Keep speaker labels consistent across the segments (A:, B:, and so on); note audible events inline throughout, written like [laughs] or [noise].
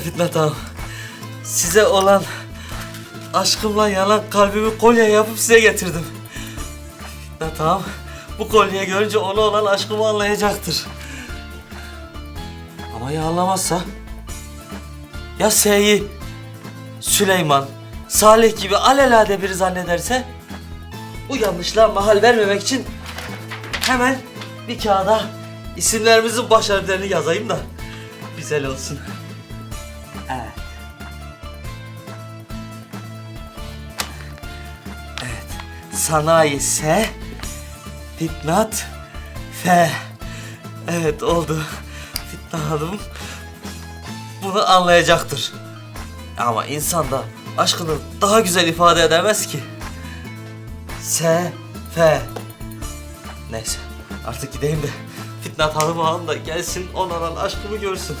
A: Fitnat Hanım. Size olan aşkımla yanan kalbimi kolye yapıp size getirdim. Fitnat bu kolyeyi görünce ona olan aşkımı anlayacaktır. Ama ya anlamazsa? Ya S'yi Süleyman, Salih gibi alelade biri zannederse? Bu yanlışlığa mahal vermemek için hemen bir kağıda isimlerimizin baş harflerini yazayım da güzel olsun. Evet. Evet. Sanayi S, Fitnat F. Evet oldu. Fitnat Hanım bunu anlayacaktır. Ama insan da aşkını daha güzel ifade edemez ki. S, F. Neyse artık gideyim de Fitnat Hanım ağam da gelsin ona olan aşkımı görsün.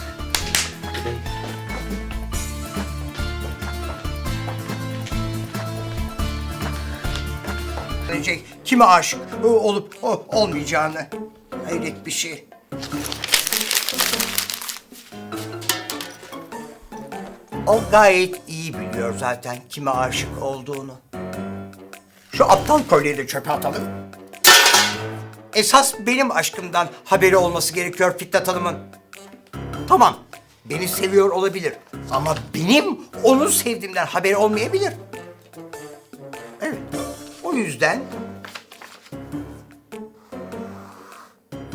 B: Verecek kime aşık olup o- olmayacağını. Hayret bir şey. O gayet iyi biliyor zaten kime aşık olduğunu. Şu aptal kolyeyi de çöpe atalım. Esas benim aşkımdan haberi olması gerekiyor Fitnat Hanım'ın. Tamam, beni seviyor olabilir. Ama benim onu sevdiğimden haberi olmayabilir. O yüzden...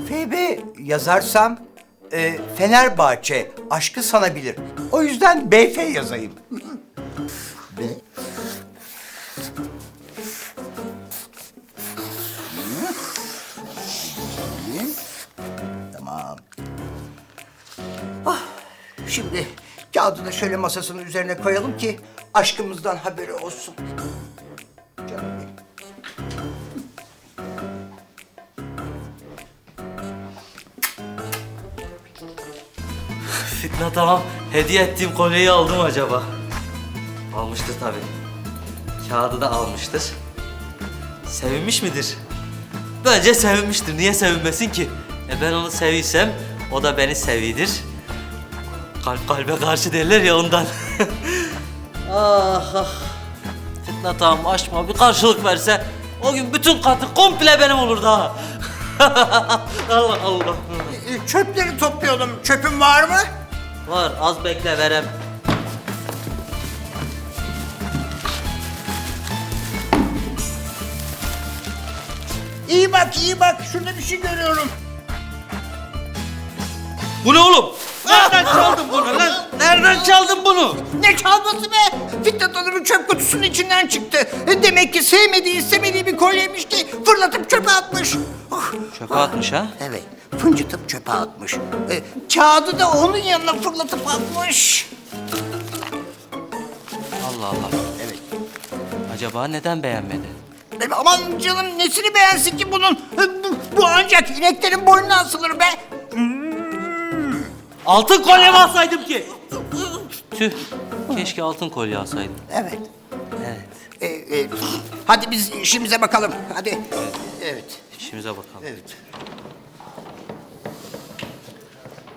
B: FB yazarsam e, Fenerbahçe aşkı sanabilir. O yüzden BF yazayım. B. Tamam. Ah, şimdi kağıdı da şöyle masasının üzerine koyalım ki aşkımızdan haberi olsun.
A: Fitnat Hanım hediye ettiğim kolyeyi aldı mı acaba? Almıştır tabii. Kağıdı da almıştır. Sevinmiş midir? Bence sevinmiştir. Niye sevinmesin ki? E ben onu seviysem o da beni sevidir. Kalp kalbe karşı derler ya ondan. [laughs] ah ah. Fitnat Hanım aşkıma bir karşılık verse o gün bütün katı komple benim olurdu ha. [laughs] Allah Allah.
B: E, Çöpleri topluyordum. Çöpün var mı?
A: Var az bekle verem.
B: İyi bak, iyi bak. Şurada bir şey görüyorum.
A: Bu ne oğlum? Nereden çaldın bunu lan? Nereden çaldın bunu?
B: Ne çalması be? Fitnat Hanım'ın çöp kutusunun içinden çıktı. Demek ki sevmediği, istemediği bir kolyeymiş ki fırlatıp. Ah,
A: Çöpe atmış ha?
B: Evet, fıncıtıp çöpe atmış. E, kağıdı da onun yanına fırlatıp atmış.
A: Allah Allah.
B: Evet.
A: Acaba neden beğenmedi?
B: E, aman canım nesini beğensin ki bunun? E, bu, bu ancak ineklerin boynuna asılır be.
A: Altın kolye mi alsaydım ki? Tüh. Keşke altın kolye alsaydım.
B: Evet.
A: Evet.
B: E, e, hadi biz işimize bakalım. Hadi. Evet.
A: İşimize bakalım.
B: Evet.